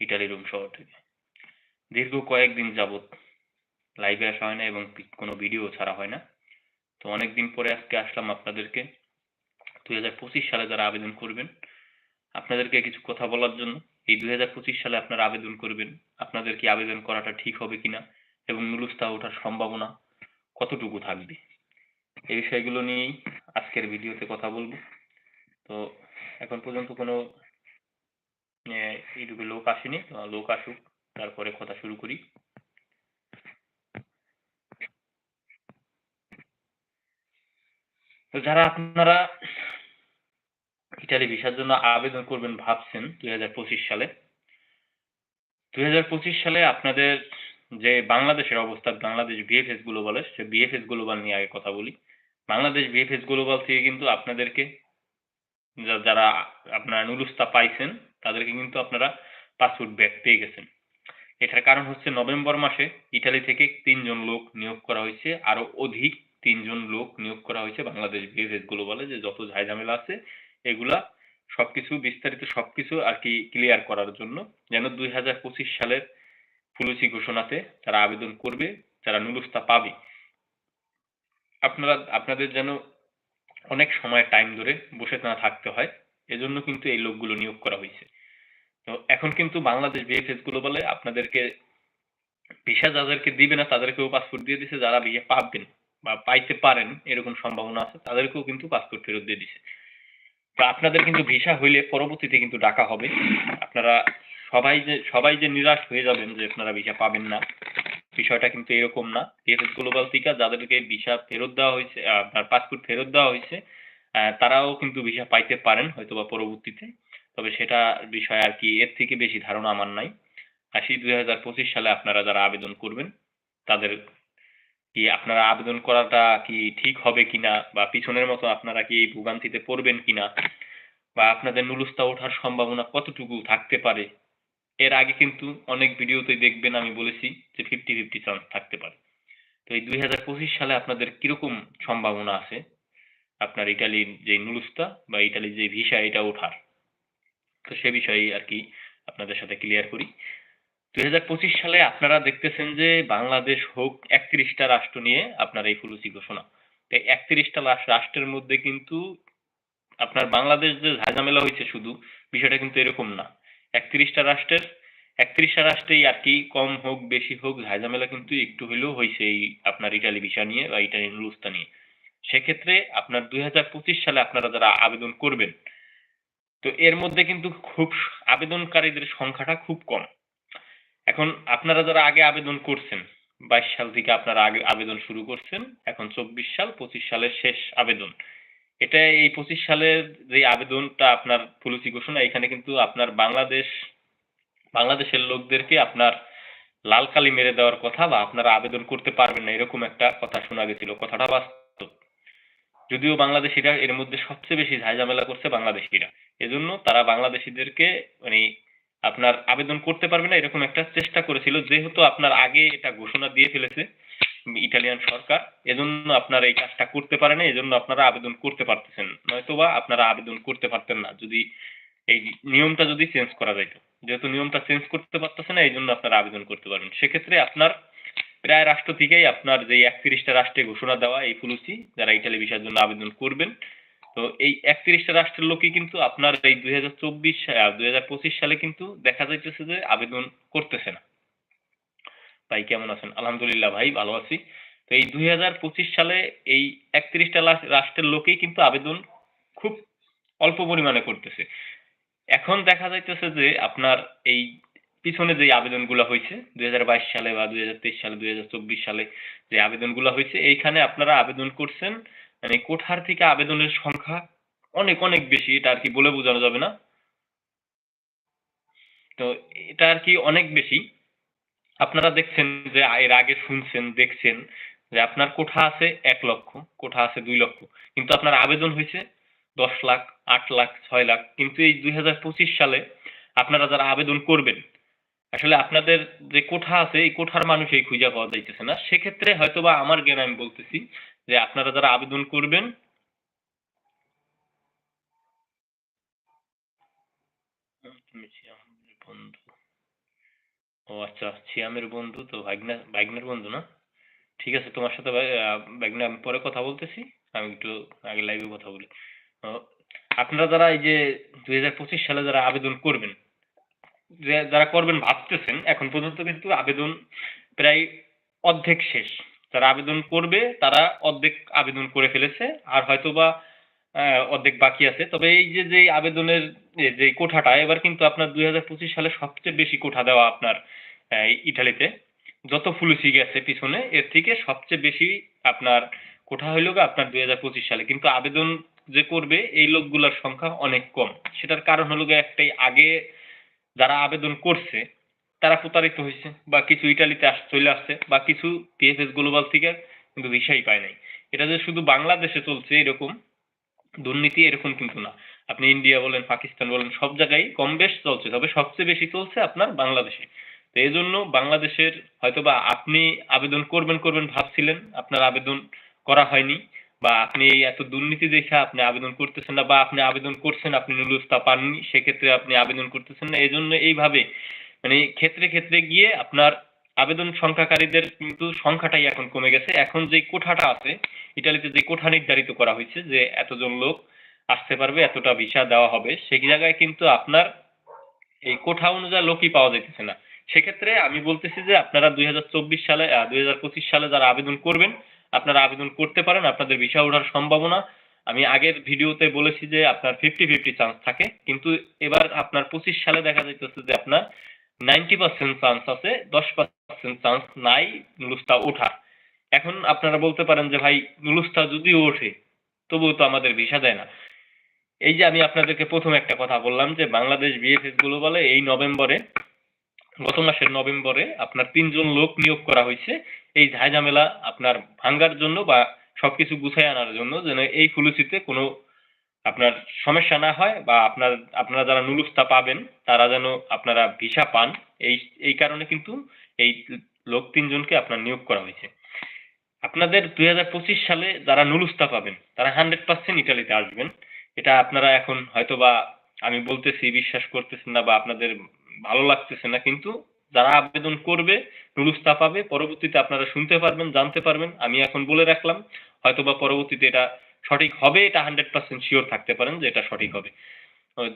Italy Rome শহর থেকে। দীর্ঘ কয়েকদিন যাবৎ লাইভে আসা হয় না এবং কোনো ভিডিও ছাড়া হয় না। তো অনেকদিন পরে আজকে আসলাম আপনাদেরকে। দুই হাজার পঁচিশ সালে যারা আবেদন করবেন, আপনাদেরকে কিছু কথা বলার জন্য, এই দুই হাজার পঁচিশ সালে আপনারা আবেদন করবেন, আপনাদের কি আবেদন করাটা ঠিক হবে কিনা এবং নুলুস্তা ওঠার সম্ভাবনা কতটুকু থাকবে? এই বিষয়গুলো নিয়েই আজকের ভিডিওতে কথা বলব। তো এখন পর্যন্ত কোনো এইটুকু লোক আসেনি লোক আসুক, তারপরে কথা শুরু করি। তো যারা আপনারা ইটালি ভিসার জন্য আবেদন করবেন ভাবছেন দুই হাজার পঁচিশ সালে, দুই হাজার পঁচিশ সালে আপনাদের যে বাংলাদেশের অবস্থা, বাংলাদেশ বিএফএস গ্লোবাল সে বিএফএস গ্লোবাল নিয়ে আগে কথা বলি। বাংলাদেশ বিএফএস গ্লোবাল থেকে কিন্তু আপনাদেরকে যারা আপনারা নুলুস্তা পাইছেন তাদেরকে কিন্তু আপনারা পাসপোর্ট ব্যাক পেয়ে গেছেন। এটার কারণ হচ্ছে নভেম্বর মাসে ইটালি থেকে তিনজন লোক নিয়োগ করা হয়েছে, আরও অধিক তিনজন লোক নিয়োগ করা হয়েছে, বাংলাদেশ বিএফএস গ্লোবালে যে যত ঝামেলা আছে, এগুলা সবকিছু বিস্তারিত সবকিছু আর কি ক্লিয়ার করার জন্য যেন দুই হাজার পঁচিশ সালের পুলিশি ঘোষণাতে যারা আবেদন করবে, যারা নুলুস্তা পাবে, আপনারা, আপনাদের যেন অনেক সময় টাইম ধরে বসে না থাকতে হয়, এজন্য কিন্তু এই লোকগুলো নিয়োগ করা হয়েছে। তো এখন কিন্তু বাংলাদেশ বিএফএসগুলো বলে আপনাদেরকে ভিসা যাদেরকে দিবে না, তাদেরকেও পাসপোর্ট দিয়ে দিছে। যারা ভিসা পাবেন বা পাইতে পারেন, এরকম সম্ভাবনা আছে, তাদেরকেও কিন্তু পাসপোর্ট ফেরত দিয়ে দিছে। আপনাদের কিন্তু ভিসা হইলে পরবর্তীতে কিন্তু ডাকা হবে। আপনারা সবাই যে সবাই যে নিরাশ হয়ে যাবেন যে আপনারা ভিসা পাবেন না, বিষয়টা কিন্তু এরকম না। বিএফএস গ্লোবাল থেকে যাদেরকে ভিসা ফেরত দেওয়া হয়েছে আপনার পাসপোর্ট ফেরত দেওয়া হয়েছে তারাও কিন্তু ভিসা পাইতে পারেন হয়তো বা পরবর্তীতে। তবে সেটা বিষয় আর কি এর থেকে বেশি ধারণা আমার নাই। আসি দুই হাজার পঁচিশ সালে আপনারা যারা আবেদন করবেন, তাদের কি আপনারা আবেদন করাটা কি ঠিক হবে কিনা বা পিছনের মতো আপনারা কি এই ভোগান্তিতে পড়বেন কিনা বা আপনাদের নুলুস্তা ওঠার সম্ভাবনা কতটুকু থাকতে পারে, এর আগে কিন্তু অনেক ভিডিওতে দেখবেন আমি বলেছি যে ফিফটি ফিফটি চান্স থাকতে পারে। তো এই দুই হাজার পঁচিশ সালে আপনাদের কীরকম সম্ভাবনা আছে? আপনার ইটালির যে নুলুস্তা বা ইটালির যে ভিসা, এটা ওঠার। তো সে বিষয়ে আর কি আপনাদের সাথে ক্লিয়ার করি। দুই হাজার পঁচিশ সালে আপনারা দেখতেছেন যে বাংলাদেশ হোক একত্রিশটা রাষ্ট্র নিয়ে আপনার এই পুলিশি ঘোষণা। তো একত্রিশটা রাষ্ট্রের মধ্যে কিন্তু আপনার বাংলাদেশ যে ঝামেলা হয়েছে শুধু, বিষয়টা কিন্তু এরকম না। একত্রিশটা রাষ্ট্রের, একত্রিশটা রাষ্ট্রেই আর কি কম হোক, বেশি হোক, ঝামেলা কিন্তু একটু হইলেও হয়েছে এই আপনার ইটালি ভিসা নিয়ে বা ইটালি নুলুস্তা নিয়ে। সেক্ষেত্রে আপনার দুই হাজার পঁচিশ সালে আপনারা যারা আবেদন করবেন তো এর মধ্যে কিন্তু খুব আবেদনকারীদের সংখ্যাটা খুব কম। এখন আপনারা যারা আগে আবেদন করছেন, বাইশ সাল থেকে আপনারা আগে আবেদন শুরু করছেন, এখন চব্বিশ সাল, পঁচিশ সালের শেষ আবেদন। এটা এই পঁচিশ সালের যে আবেদনটা আপনার পলিসি ঘোষণা, এখানে কিন্তু আপনার বাংলাদেশ, বাংলাদেশের লোকদেরকে আপনার লাল কালি মেরে দেওয়ার কথা বা আপনারা আবেদন করতে পারবেন না, এরকম একটা কথা শোনা গেছিল। কথাটা বাস্তব। যদিও বাংলাদেশিরা এর মধ্যে সবচেয়ে বেশি ঝামেলা করছে বাংলাদেশিরা। এজন্য তারা বাংলাদেশিদেরকে মানে আপনার আবেদন করতে পারবে না, এরকম একটা চেষ্টা করেছিল। যেহেতু আপনার আগে এটা ঘোষণা দিয়ে ফেলেছে ইটালিয়ান সরকার, এজন্য আপনারা এই কাজটা করতে পারে না এজন্য আপনারা আবেদন করতে পারতেছেন। নয়তোবা আপনারা আবেদন করতে পারতেন না, যদি এই নিয়মটা যদি চেঞ্জ করা যাইতো। যেহেতু নিয়মটা চেঞ্জ করতে পারতেছে না এই জন্য আপনারা আবেদন করতে পারবেন। সেক্ষেত্রে আপনার প্রায় রাষ্ট্র থেকেই আপনার যে একত্রিশটা রাষ্ট্রে ঘোষণা দেওয়া, এই পুলিসি, যারা ইটালি ভিসার জন্য আবেদন করবেন তো এই একত্রিশটা রাষ্ট্রের লোকই কিন্তু আপনার এই দুই হাজার চব্বিশ দুই হাজার পঁচিশ সালে কিন্তু দেখা যাইতেছে যে আবেদন করতেছে না। ভাই কেমন আছেন? আলহামদুলিল্লাহ ভাই, ভালো আছি। তো এই দুই হাজার পঁচিশ সালে এই একত্রিশটা রাষ্ট্রের লোকেই কিন্তু আবেদন খুব অল্প পরিমাণে করতেছে। এখন দেখা যাইতেছে যে আপনার এই পিছনে যে আবেদনগুলো হয়েছে দুই হাজার বাইশ সালে বা দুই হাজার তেইশ সালে, দুই হাজার চব্বিশ সালে যে আবেদনগুলো হয়েছে এইখানে আপনারা আবেদন করছেন মানে কোঠার থেকে আবেদনের সংখ্যা অনেক অনেক বেশি, এটা আর কি বলে বোঝানো যাবে না। তো এটা আর কি অনেক বেশি। আপনারা দেখছেন যে এর আগে শুনছেন, দেখছেন যে আপনার কোঠা আছে এক লক্ষ, কোঠা আছে দুই লক্ষ। কিন্তু আপনার আবেদন হয়েছে দশ লাখ, আট লাখ, ছয় লাখ। কিন্তু এই দুই হাজার পঁচিশ সালে আপনারা যারা আবেদন করবেন, আসলে আপনাদের যে কোঠা আছে, এই কোঠার মানুষই খুঁজে পাওয়া যাইতেছে না। সেক্ষেত্রে হয়তোবা আমার জ্ঞান আমি বলতেছি যে আপনারা যারা আবেদন করবেন ও আচ্ছা সিয়ামের বন্ধু তো ভাগনা বন্ধু না? ঠিক আছে তোমার সাথে আহ, আমি পরে কথা বলতেছি। আমি একটু আগে লাইভে কথা বলি। আপনারা যারা এই যে দুই হাজার পঁচিশ সালে যারা আবেদন করবেন যারা করবেন ভাবতেছেন এখন পর্যন্ত কিন্তু আবেদন প্রায় অর্ধেক শেষ। যারা আবেদন করবে, তারা অর্ধেক আবেদন করে ফেলেছে, আর হয়তোবা অর্ধেক বাকি আছে। তবে এই যে যে আবেদনের যে কোঠাটা, এবার কিন্তু আপনার দুই হাজার পঁচিশ সালে সবচেয়ে বেশি কোঠা দেওয়া আপনার ইটালিতে। যত ফুলুসি গেছে পিছনে, এর থেকে সবচেয়ে বেশি আপনার কোঠা হইল আপনার দুই হাজার পঁচিশ সালে। কিন্তু আবেদন যে করবে, এই লোকগুলোর সংখ্যা অনেক কম। সেটার কারণ হলো একটাই, আগে যারা আবেদন করছে তারা প্রতারিত হয়েছে বা কিছু ইটালিতে চলে আসছে বা কিছু পিএফএস গ্লোবাল থেকে কিন্তু ভিসাই পায় নাই। এটা যে শুধু বাংলাদেশে চলছে এরকম, দুর্নীতি এরকম কিন্তু না। আপনি ইন্ডিয়া বলেন পাকিস্তান বলেন, সব জায়গায় কম বেশ চলছে, তবে সবচেয়ে বেশি চলছে আপনার বাংলাদেশে। তো এই জন্য বাংলাদেশের হয়তোবা আপনি আবেদন করবেন করবেন ভাবছিলেন, আপনার আবেদন করা হয়নি বা আপনি এই এত দুর্নীতি দেখে আপনি আবেদন করতেছেন না বা আপনি আবেদন করছেন, আপনি নুরুস্তা পাননি, সেক্ষেত্রে আপনি আবেদন করতেছেন না। এই জন্য এইভাবে মানে ক্ষেত্রে ক্ষেত্রে গিয়ে আপনার আবেদন সংখ্যাকারীদের কিন্তু সংখ্যাটাই এখন কমে গেছে। এখন যে কোঠাটা আছে, ইটালিতে যে কোঠা নির্ধারিত করা হয়েছে যে এতজন লোক আসতে পারবে, এতটা ভিসা দেওয়া হবে, সেই জায়গায় কিন্তু আপনার এই কোঠা অনুযায়ী লোকই পাওয়া যাইতেছে না। সেক্ষেত্রে আমি বলতেছি যে আপনারা দুই হাজার চব্বিশ সালে দুই হাজার পঁচিশ সালে যারা আবেদন করবেন, আপনারা আবেদন করতে পারেন, আপনাদের ভিসা ওঠার সম্ভাবনা। আমি আগের ভিডিওতে বলেছি যে আপনার ফিফটি ফিফটি চান্স থাকে, কিন্তু এবার আপনার পঁচিশ সালে দেখা যাইতেছে যে আপনার নাইনটি পার্সেন্ট চান্স আছে, দশ পার্সেন্ট চান্স নাই নুলুস্তা ওঠার এখন আপনারা বলতে পারেন যে, ভাই নুলুস্তা যদিও ওঠে, তবুও তো আমাদের ভিসা দেয় না। এই যে আমি আপনাদেরকে প্রথম একটা কথা বললাম যে, বাংলাদেশ বিএফএসগুলো বলে, এই নভেম্বরে, গত মাসের নভেম্বরে আপনার তিনজন লোক নিয়োগ করা হয়েছে। এই ঝামেলা আপনার ভাঙ্গার জন্য বা সবকিছু গুছাই আনার জন্য যেন এই ফুলুসিতে কোনো আপনার সমস্যা না হয় বা আপনার, আপনারা যারা নুলুস্তা পাবেন, তারা যেন আপনারা ভিসা পান, এই এই কারণে কিন্তু এই লোক তিনজনকে আপনার নিয়োগ করা হয়েছে। আপনাদের দুই হাজার পঁচিশ সালে যারা নুলুস্তা পাবেন, তারা হান্ড্রেড পার্সেন্ট ইটালিতে আসবেন। এটা আপনারা এখন হয়তোবা আমি বলতেছি, বিশ্বাস করতেছেন না বা আপনাদের ভালো লাগতেছে না, কিন্তু যারা আবেদন করবে, নুলুস্তা পাবে, পরবর্তীতে আপনারা শুনতে পারবেন, জানতে পারবেন। আমি এখন বলে রাখলাম, হয়তোবা পরবর্তীতে এটা সঠিক হবে এটা হান্ড্রেড পার্সেন্ট শিওর থাকতে পারেন যে এটা সঠিক হবে।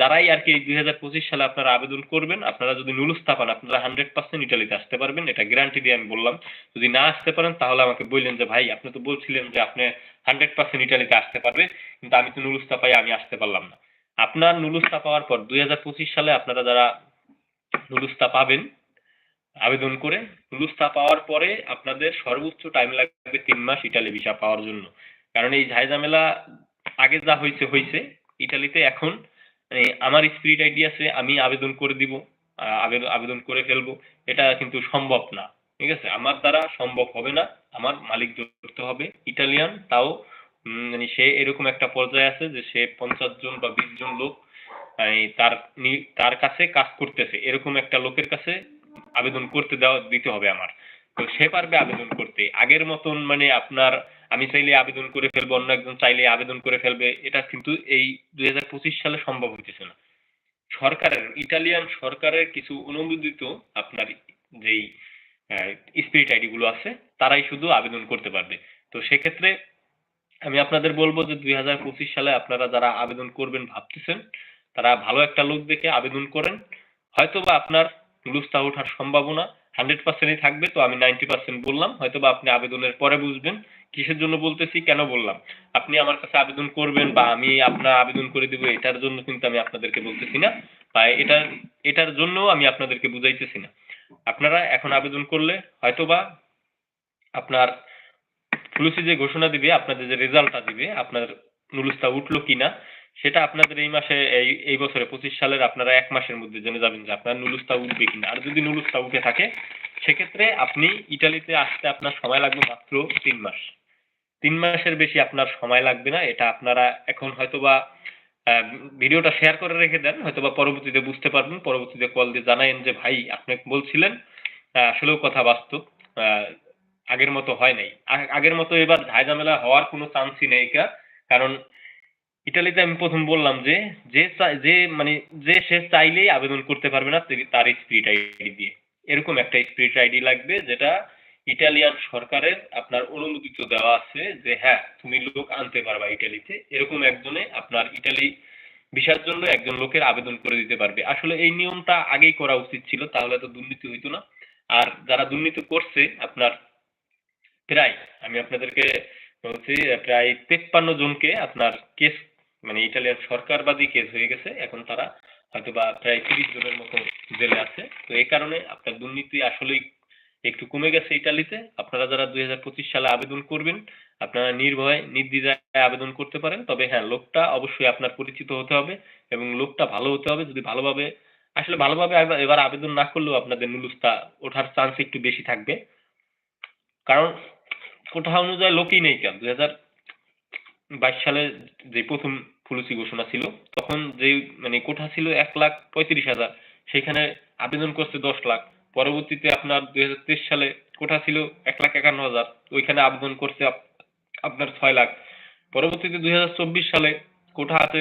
যারাই আর কি দুই হাজার পঁচিশ সালে আপনারা আবেদন করবেন, আপনারা যদি নুলুস্তা পান, আপনারা হান্ড্রেড পার্সেন্ট ইটালিতে আসতে পারবেন, এটা গ্যারান্টি দিয়ে আমি বললাম। যদি না আসতে পারেন, তাহলে আমাকে বললেন যে, ভাই, আপনি তো বলছিলেন যে আপনি হান্ড্রেড পার্সেন্ট ইটালিতে আসতে পারবে, কিন্তু আমি তো নুলুস্তা পাই, আমি আসতে পারলাম না। আপনার নুলুস্তা পাওয়ার পর দুই হাজার পঁচিশ সালে আপনারা যারা নুলুস্তা পাবেন, আবেদন করে, নুলুস্তা পাওয়ার পরে আপনাদের সর্বোচ্চ টাইম লাগবে তিন মাস ইটালি ভিসা পাওয়ার জন্য। কারণ এই ঝামেলা আগে যা হয়েছে হয়েছে ইটালিতে এখন মানে আমার স্পিরিট আইডি আছে আমি আবেদন করে দিব আবেদন করে ফেলব। এটা কিন্তু সম্ভব না, ঠিক আছে? আমার দ্বারা সম্ভব হবে না। আমার মালিক ধরতে হবে। ইটালিয়ান, তাও মানে সে এরকম একটা পর্যায়ে আছে যে সে পঞ্চাশ জন বা বিশ জন লোক তার তার কাছে কাজ করতেছে। এরকম একটা লোকের কাছে আবেদন করতে দেওয়া, দিতে হবে আমার। তো সে পারবে আবেদন করতে। আগের মতন মানে আপনার আমি চাইলে আবেদন করে ফেলব, অন্য একজন চাইলে আবেদন করে ফেলবে। এটা কিন্তু এই দুই হাজার পঁচিশ সালে সম্ভব হইতেছে না। সরকারের, ইটালিয়ান সরকারের কিছু অনুমোদিত আপনার যেই স্পিরিট আইডি গুলো আছে, তারাই শুধু আবেদন করতে পারবে। তো সেক্ষেত্রে আমি আপনাদের বলব যে দুই হাজার পঁচিশ সালে আপনারা যারা আবেদন করবেন ভাবতেছেন, তারা ভালো একটা লোক দেখে আবেদন করেন। হয়তো বা আপনার নুলুস্তা ওঠার সম্ভাবনা হান্ড্রেড পার্সেন্টই থাকবে, তো আমি নাইনটি পার্সেন্ট বললাম। হয়তো বা আপনি আবেদনের পরে বুঝবেন কিসের জন্য বলতেছি? কেন বললাম? আপনি আমার কাছে আবেদন করবেন বা আমি আপনার আবেদন করে দিব, এটার জন্য কিন্তু আমি আপনাদেরকে বলতেছি না বা এটার এটার জন্য আমি আপনাদেরকে বুঝাইতেছি না। আপনারা এখন আবেদন করলে হয়তোবা আপনার পুলিশে যে ঘোষণা দিবে, আপনাদের যে রেজাল্টটা দিবে, আপনার নুলুস্তা উঠল কিনা, সেটা আপনাদের এই মাসে, এই এই বছরে, পঁচিশ সালের আপনারা এক মাসের মধ্যে জেনে যাবেন যে আপনার নুলুস্তা উঠবে কিনা। আর যদি নুলুস্তা উঠে থাকে, সেক্ষেত্রে আপনি ইটালিতে আসতে আপনার সময় লাগবে মাত্র তিন মাস। তিন মাসের বেশি আপনার সময় লাগবে না, এটা আপনারা এখন হয়তোবা ভিডিওটা শেয়ার করে রেখে দেন, হয়তোবা পরবর্তীতে বুঝতে পারবেন, পরবর্তীতে কল দিয়ে জানাইন যে, ভাই, আপনি বলছিলেন আসলেও কথা বাস্তব আগের মতো হয় নাই। আগের মতো এবার ঝামেলা হওয়ার কোনো চান্সই নেই কারণ ইটালিতে আমি প্রথম বললাম যে যে যে মানে যে সে চাইলেই আবেদন করতে পারবে না, তার স্পিরিট আইডি দিয়ে। এরকম একটা স্পিরিট আইডি লাগবে, যেটা ইটালিয়ান সরকারের আপনার অনুমোদিত দেওয়া আছে যে হ্যাঁ তুমি লোক আনতে পারবা ইটালিতে। এরকম একজনে আপনার ইটালি ভিসার জন্য একজন লোকের আবেদন করে দিতে পারবে। আসলে এই নিয়মটা আগেই করা উচিত ছিল, তাহলে তো দুর্নীতি হইতো না। আর যারা দুর্নীতি করছে, আপনার প্রায়, আমি আপনাদেরকে বলছি, প্রায় তেপ্পান্ন জনকে আপনার কেস মানে ইটালিয়ান সরকারবাদী কেস হয়ে গেছে। এখন তারা হয়তো বা প্রায় তিরিশ জনের মতো জেলে আছে। তো এই কারণে আপনার দুর্নীতি আসলেই একটু কমে গেছে ইটালিতে। আপনারা যারা দুই হাজার পঁচিশ সালে আবেদন করবেন, আপনারা নির্ভয়ে, নির্দ্বিধায় আবেদন করতে পারেন। তবে হ্যাঁ লোকটা অবশ্যই আপনার পরিচিত হতে হবে এবং লোকটা ভালো হতে হবে। যদি ভালোভাবে, আসলে ভালোভাবে এবার- আবেদন না করলেও আপনাদের নুলুস্তা ওঠার চান্স একটু বেশি থাকবে। কারণ কোঠা অনুযায়ী লোকই নেই কেন? দুই হাজার বাইশ সালে যে প্রথম পুলিশি ঘোষণা ছিল, তখন যে মানে কোঠা ছিল এক লাখ পঁয়ত্রিশ হাজার, সেখানে আবেদন করছে দশ লাখ। পরবর্তীতে আপনার দুই হাজার তেইশ সালে কোঠা ছিল এক লাখ একান্ন হাজার। ওইখানে আবেদন করছে আপনার ছয় লাখ। পরবর্তীতে দুই হাজার চব্বিশ সালে কোঠা আছে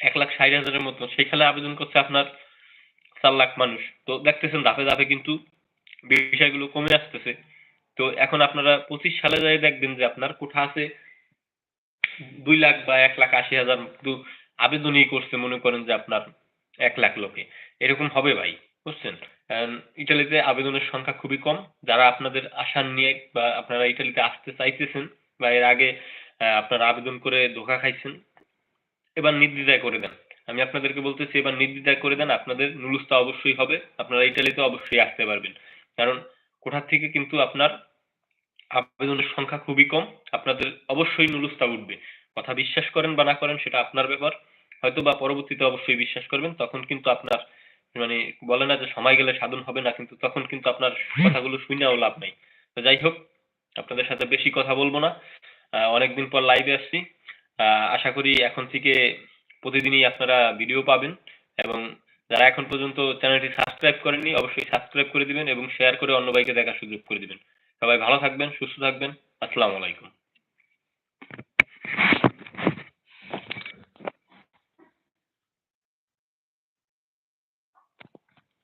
এক লাখ ষাট হাজারের মতো। সেখানে আবেদন করছে আপনার চার লাখ মানুষ। তো দেখতেছেন ধাপে ধাপে কিন্তু বিষয়গুলো কমে আসতেছে। তো এখন আপনারা পঁচিশ সালে যাই দেখবেন যে আপনার কোঠা আছে দুই লাখ বা এক লাখ আশি হাজার। কিন্তু আবেদনই করছে মনে করেন যে আপনার এক লাখ লোকে। এরকম হবে ভাই, বুঝছেন? ইটালিতে আবেদনের সংখ্যা খুবই কম। যারা আপনাদের আশা নিয়ে বা আপনারা ইটালিতে আসতে চাইতেছেন বা এর আগে আপনারা আবেদন করে ধোকা খাইছেন, এবার নির্দ্বিধায় করে দেন। আমি আপনাদেরকে বলতেছি, এবার নির্দ্বিধায় করে দেন। আপনাদের নুলুস্তা অবশ্যই হবে। আপনারা ইটালিতে অবশ্যই আসতে পারবেন। কারণ কোঠার থেকে কিন্তু আপনার আবেদনের সংখ্যা খুবই কম। আপনাদের অবশ্যই নুলুস্তা উঠবে। কথা বিশ্বাস করেন বা না করেন, সেটা আপনার ব্যাপার। হয়তো বা পরবর্তীতে অবশ্যই বিশ্বাস করবেন, তখন কিন্তু আপনার মানে বলে না যে সময় গেলে সাধন হবে না, কিন্তু তখন কিন্তু আপনার কথাগুলো শুনেও লাভ নাই। তো যাই হোক, আপনাদের সাথে বেশি কথা বলব না। অনেকদিন পর লাইভে আসছি। আশা করি এখন থেকে প্রতিদিনই আপনারা ভিডিও পাবেন এবং যারা এখন পর্যন্ত চ্যানেলটি সাবস্ক্রাইব করেননি, অবশ্যই সাবস্ক্রাইব করে দিবেন এবং শেয়ার করে অন্য ভাইকে দেখার সুযোগ করে দিবেন। সবাই ভালো থাকবেন, সুস্থ থাকবেন। আসসালামু আলাইকুম।